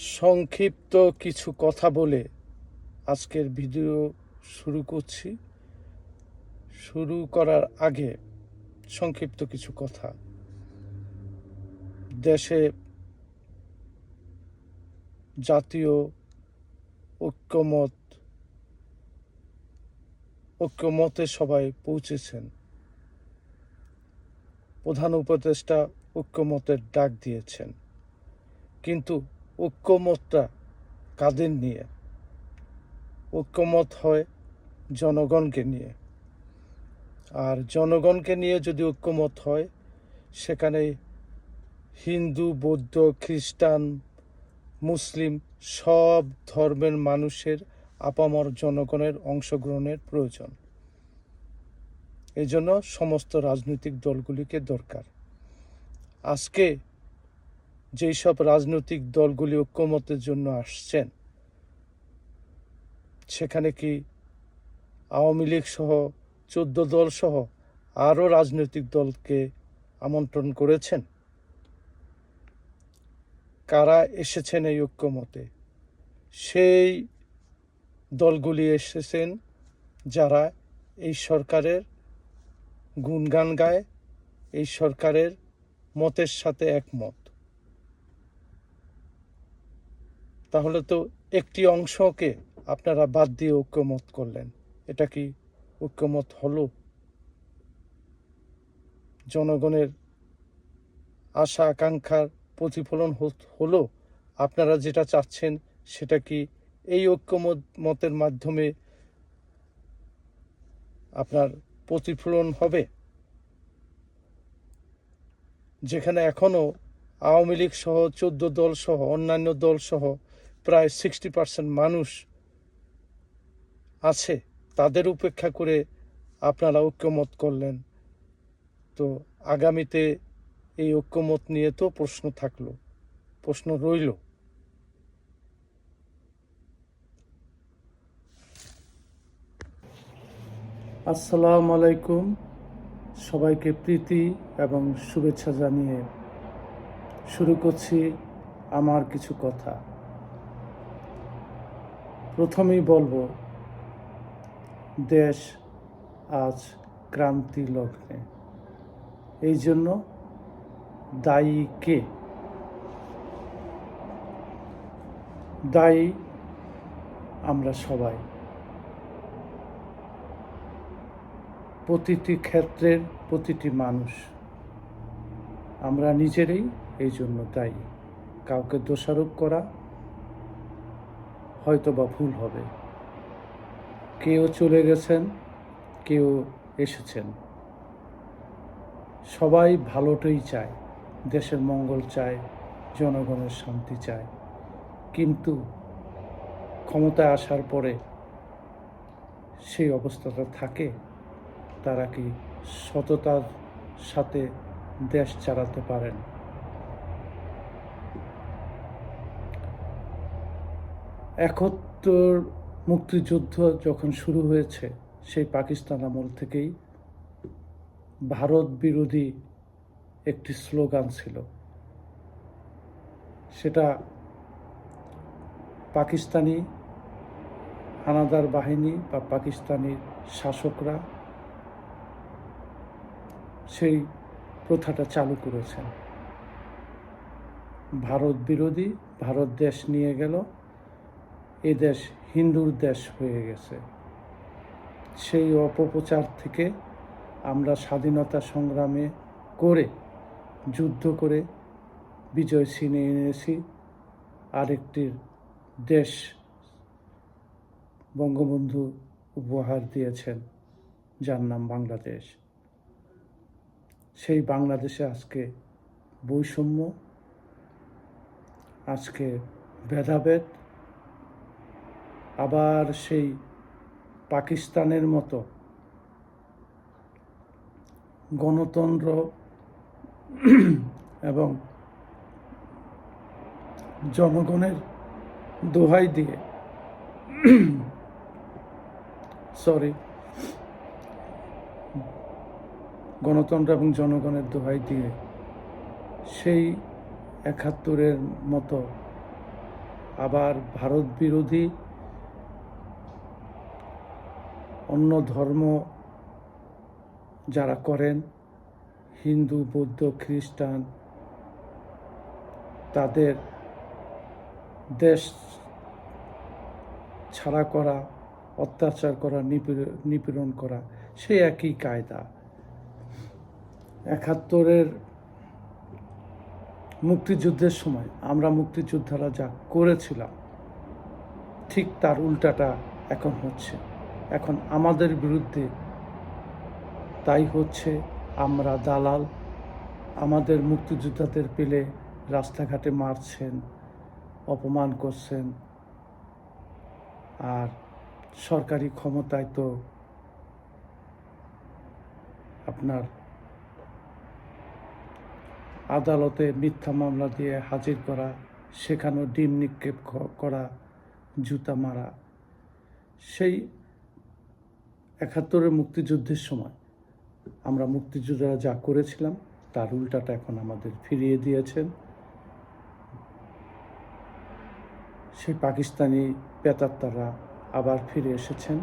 সংক্ষিপ্ত কিছু কথা বলে আজকের ভিডিও শুরু করছি। শুরু করার আগে সংক্ষিপ্ত কিছু কথা। দেশে জাতীয় ঐক্যমত, ঐক্যমতে সবাই পৌঁছেছেন। প্রধান উপদেষ্টা ঐক্যমতের ডাক দিয়েছেন। কিন্তু ঐক্যমতটা কাদের নিয়ে? ঐক্যমত হয় জনগণকে নিয়ে। আর জনগণকে নিয়ে যদি ঐক্যমত হয়, সেখানে হিন্দু, বৌদ্ধ, খ্রিস্টান, মুসলিম সব ধর্মের মানুষের আপামর জনগণের অংশগ্রহণের প্রয়োজন। এজন্য সমস্ত রাজনৈতিক দলগুলিকে দরকার। আজকে যেই সব রাজনৈতিক দলগুলি ঐক্যমতের জন্য আসছেন, সেখানে কি আওয়ামী লীগ সহ চোদ্দ দল সহ আরও রাজনৈতিক দলকে আমন্ত্রণ করেছেন? কারা এসেছেন এই ঐক্যমতে সেই দলগুলি এসেছেন যারা এই সরকারের গুণগান গায়, এই সরকারের মতের সাথে একমত। তাহলে তো একটি অংশকে আপনারা বাদ দিয়ে ঐক্যমত করলেন। এটা কি ঐক্যমত হলো? জনগণের আশা, আকাঙ্ক্ষার প্রতিফলন হলো? আপনারা যেটা চাচ্ছেন সেটা কি এই ঐক্যমত, মতের মাধ্যমে আপনার প্রতিফলন হবে? যেখানে এখনও আওয়ামী লীগ সহ চোদ্দ দল সহ, অন্যান্য দল সহ প্রায় সিক্সটি পার্সেন্ট মানুষ আছে, তাদের উপেক্ষা করে আপনারা ঐক্যমত করলেন। তো আগামীতে এই ঐক্যমত নিয়ে তো প্রশ্ন থাকল, প্রশ্ন রইল। আসসালামু আলাইকুম, সবাইকে প্রীতি এবং শুভেচ্ছা জানিয়ে শুরু করছি আমার কিছু কথা। প্রথমেই বলব, দেশ আজ ক্রান্তি লগ্নে। এই জন্য দায়ী কে? দায়ী আমরা সবাই। প্রতিটি ক্ষেত্রের প্রতিটি মানুষ। আমরা নিজেরাই এই জন্য দায়ী। কাউকে দোষারোপ করা হয়তো বা ভুল হবে। কেউ চলে গেছেন, কেউ এসেছেন। সবাই ভালোটাই চায়, দেশের মঙ্গল চায়, জনগণের শান্তি চায়। কিন্তু ক্ষমতায় আসার পরে সেই অবস্থাটা থাকে, তারা কি সততার সাথে দেশ চালাতে পারেন? একাত্তর মুক্তিযুদ্ধ যখন শুরু হয়েছে, সেই পাকিস্তান আমল থেকেই ভারত বিরোধী একটি স্লোগান ছিল। সেটা পাকিস্তানি হানাদার বাহিনী বা পাকিস্তানি শাসকরা সেই প্রথাটা চালু করেছেন। ভারত বিরোধী ভারত দেশ নিয়ে গেল এ দেশ হিন্দুর দেশ হয়ে গেছে। সেই অপপ্রচার থেকে আমরা স্বাধীনতা সংগ্রামে করে, যুদ্ধ করে বিজয় ছিনিয়ে এনেছি আরেকটি দেশ বঙ্গবন্ধু উপহার দিয়েছেন, যার নাম বাংলাদেশ। সেই বাংলাদেশে আজকে বৈষম্য, আজকে ভেদাভেদ আবার সেই পাকিস্তানের মতো গণতন্ত্র এবং জনগণের দোহাই দিয়ে সরি গণতন্ত্র এবং জনগণের দোহাই দিয়ে সেই একাত্তরের মতো আবার ভারত বিরোধী অন্য ধর্ম যারা করেন, হিন্দু, বৌদ্ধ, খ্রিস্টান, তাদের দেশ ছাড়া করা, অত্যাচার করা, নিপীড়- নিপীড়ন করা, সেই একই কায়দা। একাত্তরের মুক্তিযুদ্ধের সময় আমরা মুক্তিযোদ্ধারা যা করেছিলাম, ঠিক তার উল্টাটা এখন হচ্ছে। এখন আমাদের বিরুদ্ধে। তাই হচ্ছে আমরা দালাল। আমাদের মুক্তিযোদ্ধাদের পেলে রাস্তাঘাটে মারছেন, অপমান করছেন। আর সরকারি ক্ষমতায় তো আপনার আদালতে মিথ্যা মামলা দিয়ে হাজির করা, সেখানেও ডিম নিক্ষেপ করা, জুতা মারা। সেই একাত্তরের মুক্তিযুদ্ধের সময় আমরা মুক্তিযোদ্ধারা যা করেছিলাম, তার উল্টাটা এখন আমাদের ফিরিয়ে দিয়েছেন। সেই পাকিস্তানি পেতাত্তারা আবার ফিরে এসেছেন।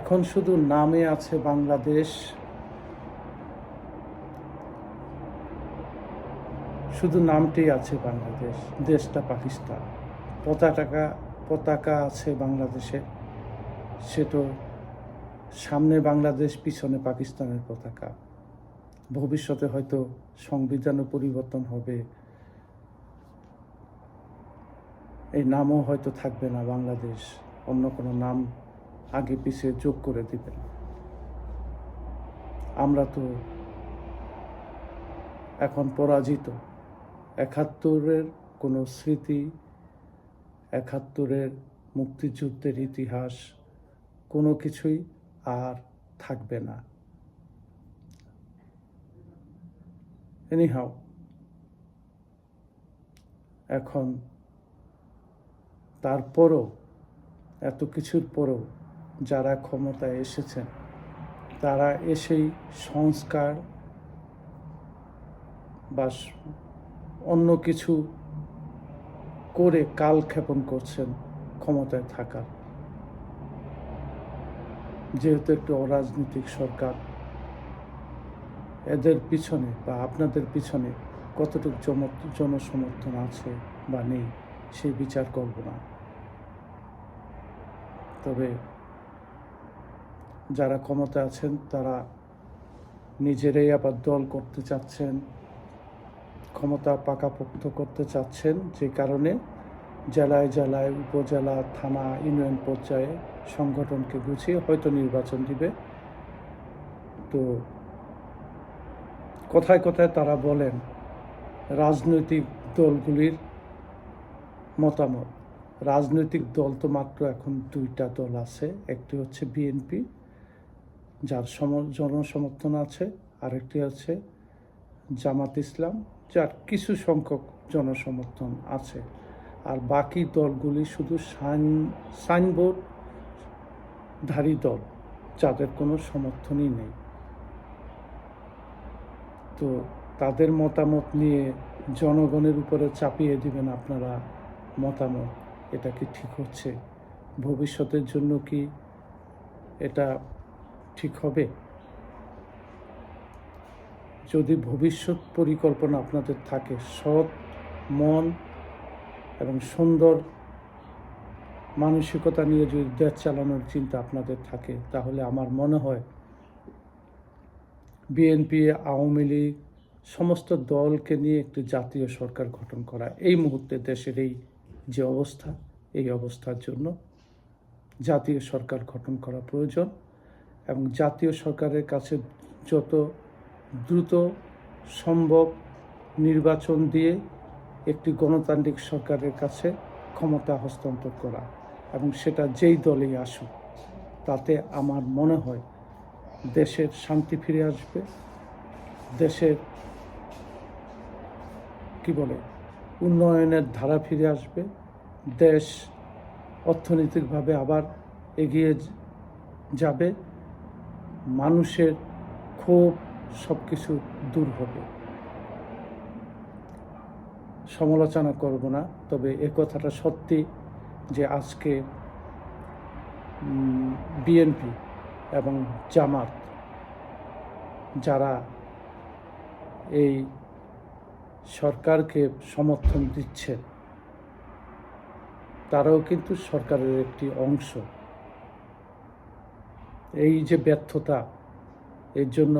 এখন শুধু নামে আছে বাংলাদেশ, শুধু নামটি আছে বাংলাদেশ, দেশটা পাকিস্তান। পতাকা পতাকা আছে বাংলাদেশে, সেটা সামনে বাংলাদেশ, পিছনে পাকিস্তানের পতাকা। ভবিষ্যতে হয়তো সংবিধানও পরিবর্তন হবে। এই নামও হয়তো থাকবে না বাংলাদেশ। অন্য কোনো নাম আগে পিছিয়ে যোগ করে দিবেন। আমরা তো এখন পরাজিত। একাত্তরের কোনো স্মৃতি, একাত্তরের মুক্তিযুদ্ধের ইতিহাস, কোনো কিছুই আর থাকবে না। এনিহাও এখন তারপরও, এত কিছুর পরও যারা ক্ষমতায় এসেছেন, তারা এসেই সংস্কার বা অন্য কিছু করে কাল কালক্ষেপণ করছেন ক্ষমতায় থাকার। যেহেতু একটু অরাজনৈতিক সরকার, এদের পিছনে বা আপনাদের পিছনে কতটুকু জন জনসমর্থন আছে বা নেই সেই বিচার করব না। তবে যারা ক্ষমতা আছেন, তারা নিজেরাই আবার দল করতে চাচ্ছেন, ক্ষমতা পাকাপোক্ত করতে চাচ্ছেন, যে কারণে জেলায় জেলায়, উপজেলা, থানা, ইউনিয়ন পর্যায়ে সংগঠনকে গুছিয়ে হয়তো নির্বাচন দিবে। তো কথায় কথায় তারা বলেন, রাজনৈতিক দলগুলির মতামত। রাজনৈতিক দল তো মাত্র এখন দুইটা দল আছে, একটি হচ্ছে বিএনপি, যার সম, জনসমর্থন আছে, আরেকটি আছে জামাত ইসলাম, যার কিছু সংখ্যক জনসমর্থন আছে। আর বাকি দলগুলি শুধু সাইন, সাইনবোর্ড ধারী দল, যাদের কোনো সমর্থনই নেই। তো তাদের মতামত নিয়ে জনগণের উপরে চাপিয়ে দিবেন আপনারা মতামত, এটা কি ঠিক হচ্ছে? ভবিষ্যতের জন্য কি এটা ঠিক হবে? যদি ভবিষ্যৎ পরিকল্পনা আপনাদের থাকে, সৎ, মন এবং সুন্দর মানসিকতা নিয়ে যদি দেশ চালানোর চিন্তা আপনাদের থাকে, তাহলে আমার মনে হয় বিএনপি, আওয়ামী লীগ, সমস্ত দলকে নিয়ে একটি জাতীয় সরকার গঠন করা, এই মুহূর্তে দেশের এই যে অবস্থা, এই অবস্থার জন্য জাতীয় সরকার গঠন করা প্রয়োজন এবং জাতীয় সরকারের কাছে যত দ্রুত সম্ভব নির্বাচন দিয়ে একটি গণতান্ত্রিক সরকারের কাছে ক্ষমতা হস্তান্তর করা এবং সেটা যেই দলেই আসুক, তাতে আমার মনে হয় দেশের শান্তি ফিরে আসবে। দেশের, কি বলে, উন্নয়নের ধারা ফিরে আসবে। দেশ অর্থনৈতিকভাবে আবার এগিয়ে যাবে। মানুষের ক্ষোভ সব কিছু দূর হবে। সমালোচনা করব না, তবে এ কথাটা সত্যি যে আজকে বিএনপি এবং জামাত যারা এই সরকারকে সমর্থন দিচ্ছে, তারাও কিন্তু সরকারের একটি অংশ। এই যে ব্যর্থতা, এর জন্য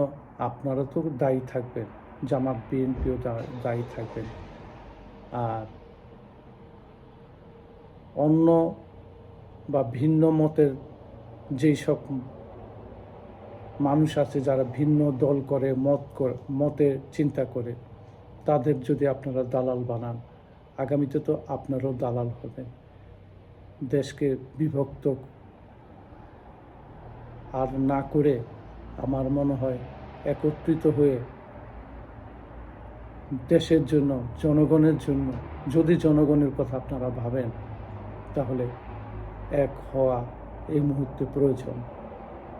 আপনারা তো দায়ী থাকবেন, জামাত, বিএনপিও দায়ী থাকবেন। আর অন্য বা ভিন্ন মতের যেই সব মানুষ আছে যারা ভিন্ন দল করে, মত করে মতে চিন্তা করে, তাদের যদি আপনারা দালাল বানান, আগামীতে তো আপনারও দালাল হবেন। দেশকে বিভক্ত আর না করে আমার মনে হয় একত্রিত হয়ে দেশের জন্য, জনগণের জন্য, যদি জনগণের কথা আপনারা ভাবেন, তাহলে এক হওয়া এই মুহূর্তে প্রয়োজন।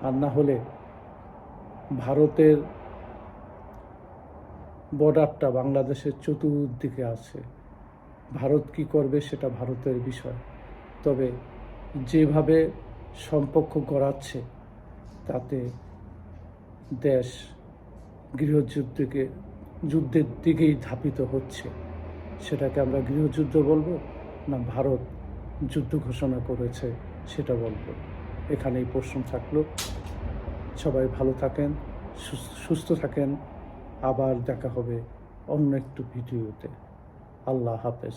আর না হলে ভারতের বর্ডারটা বাংলাদেশের চতুর্দিকে আছে। ভারত কি করবে সেটা ভারতের বিষয়। তবে যেভাবে সম্পর্ক গড়াচ্ছে, তাতে দেশ গৃহযুদ্ধকে যুদ্ধের দিকেই ধাপিত হচ্ছে। সেটাকে আমরা গৃহযুদ্ধ বলব না ভারত যুদ্ধ ঘোষণা করেছে সেটা বলব। এখানেই প্রশ্ন থাকল। সবাই ভালো থাকেন সুস- সুস্থ থাকেন। আবার দেখা হবে অন্য একটু ভিডিওতে। আল্লাহ হাফেজ।